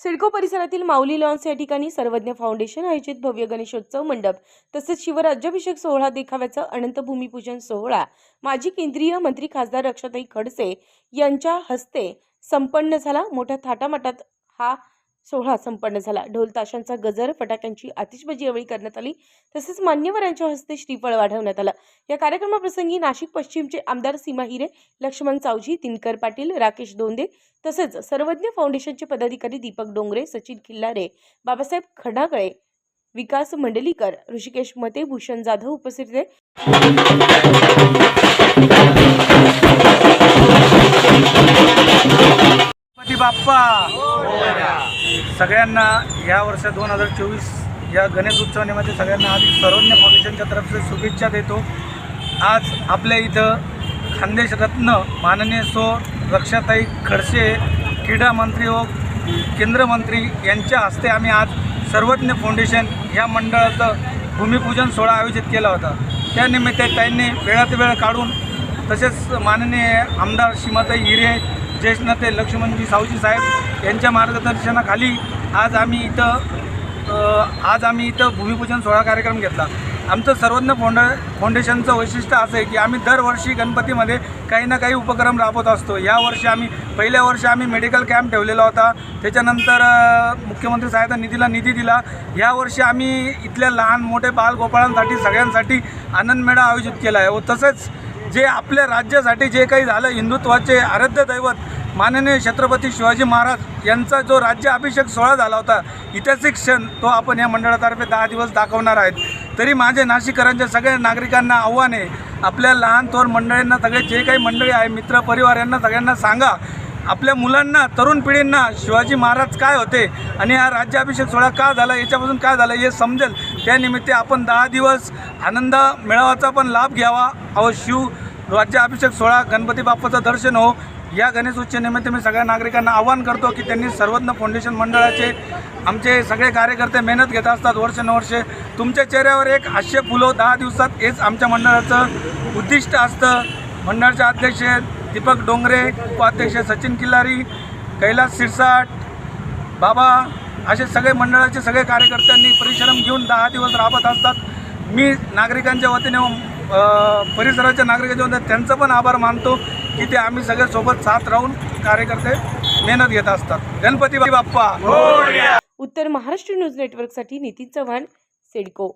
सिडको परिसरातील माऊली लॉन्स या ठिकाणी सर्वज्ञ फाउंडेशन आयोजित भव्य गणेशोत्सव मंडप तसेच शिवराज्याभिषेक सोहळा देखाव्याचा अनंत भूमिपूजन सोहळा माजी केंद्रीय मंत्री खासदार रक्षाताई खडसे यांच्या हस्ते संपन्न झाला. मोठ्या थाटामाटात हा सोहळा संपन्न झाला. ढोल ताशांचा गजर फटाक्यांची आतिषबाजी यावेळी करण्यात आली. तसेच मान्यवरांच्या हस्ते श्रीफळ वाढवण्यात आलं. या कार्यक्रमाप्रसंगी नाशिक पश्चिमचे आमदार सीमा हिरे लक्ष्मण चावजी दिनकर पाटील राकेश दोंदे तसेच सर्वज्ञ फाउंडेशनचे पदाधिकारी दीपक डोंगरे सचिन खिल्लारे बाबासाहेब खडागळे विकास मंडलीकर ऋषिकेश मते भूषण जाधव उपस्थित होते. बाप्पा! सगळ्यांना या वर्ष दोन हजार चोवीस या गणेश उत्सवानिमित्त सगळ्यांना आधी सर्वज्ञ फाउंडेशनच्या तर्फे शुभेच्छा देतो. आज आपल्या इथं खानदेश रत्न माननीय सो रक्षाताई खडसे क्रीडा मंत्री व केंद्रमंत्री यांच्या हस्ते आम्ही आज सर्वज्ञ फाउंडेशन या मंडळाचं भूमिपूजन सोहळा आयोजित केला होता. त्यानिमित्त त्यांनी वेळात वेळ काढून तसेच माननीय आमदार श्रीमती हिरे ज्येष्ठ नेते लक्ष्मणजी सावजी साहेब यांच्या मार्गदर्शनाखाली आज आम्ही इथं आज आम्ही इथं भूमिपूजन सोहळा कार्यक्रम घेतला. आमचं सर्वज्ञ फाउंड फाउंडेशनचं वैशिष्ट्य असं आहे की आम्ही दरवर्षी गणपतीमध्ये काही ना काही उपक्रम राबवत असतो. यावर्षी आम्ही पहिल्या वर्षी आम्ही मेडिकल कॅम्प ठेवलेला होता. त्याच्यानंतर मुख्यमंत्री सहायता निधीला निधी दिला. यावर्षी आम्ही इथल्या लहान मोठे बालगोपाळांसाठी सगळ्यांसाठी आनंद मेळा आयोजित केला आहे. व तसेच जे आपल्या राज्यासाठी जे काही झालं हिंदुत्वाचे आराध्य दैवत माननीय छत्रपती शिवाजी महाराज यांचा जो राज्य अभिषेक सोहळा झाला होता ऐतिहासिक क्षण तो आपण या मंडळातर्फे दहा दिवस दाखवणार आहेत. तरी माझे नाशिककरांच्या सगळ्या नागरिकांना आव्हान आहे आपल्या लहान थोर मंडळींना सगळे जे काही मंडळी आहे मित्रपरिवार यांना सगळ्यांना सांगा आपल्या मुलांना तरुण पिढींना शिवाजी महाराज काय होते आणि हा राज्याभिषेक सोहळा का झाला याच्यापासून काय झालं हे समजेल. त्यानिमित्त आपण दहा दिवस आनंद मेळावाचा पण लाभ घ्यावा. अहो शिव राज्याभिषेक सोहळा गणपती बाप्पाचं दर्शन हो. या गणेशोत्सवनिमित्त मी सगळ्या नागरिकांना आवाहन करतो की त्यांनी सर्वज्ञ फाउंडेशन मंडळाचे आमचे सगळे कार्यकर्ते मेहनत घेत असतात वर्षानुवर्षे. तुमच्या चेहऱ्यावर एक हास्य फुलो दहा दिवसात हेच आमच्या मंडळाचं उद्दिष्ट असतं. मंडळाचे अध्यक्ष दीपक डोंगरे उपाध्यक्ष सचिन किल्लारी कैलास सिरसाट बाबा असे सगळे मंडळाचे सगळे कार्यकर्त्यांनी परिश्रम घेऊन दहा दिवस राबत असतात. मी नागरिकांच्या वतीने परिसराच्या नागरिकांच्या वतीने त्यांचं पण आभार मानतो की ते आम्ही सगळे सोबत साथ राहून कार्यकर्ते मेहनत घेत असतात. गणपती बाप्पा! उत्तर महाराष्ट्र न्यूज नेटवर्कसाठी नितीन चव्हाण सिडको.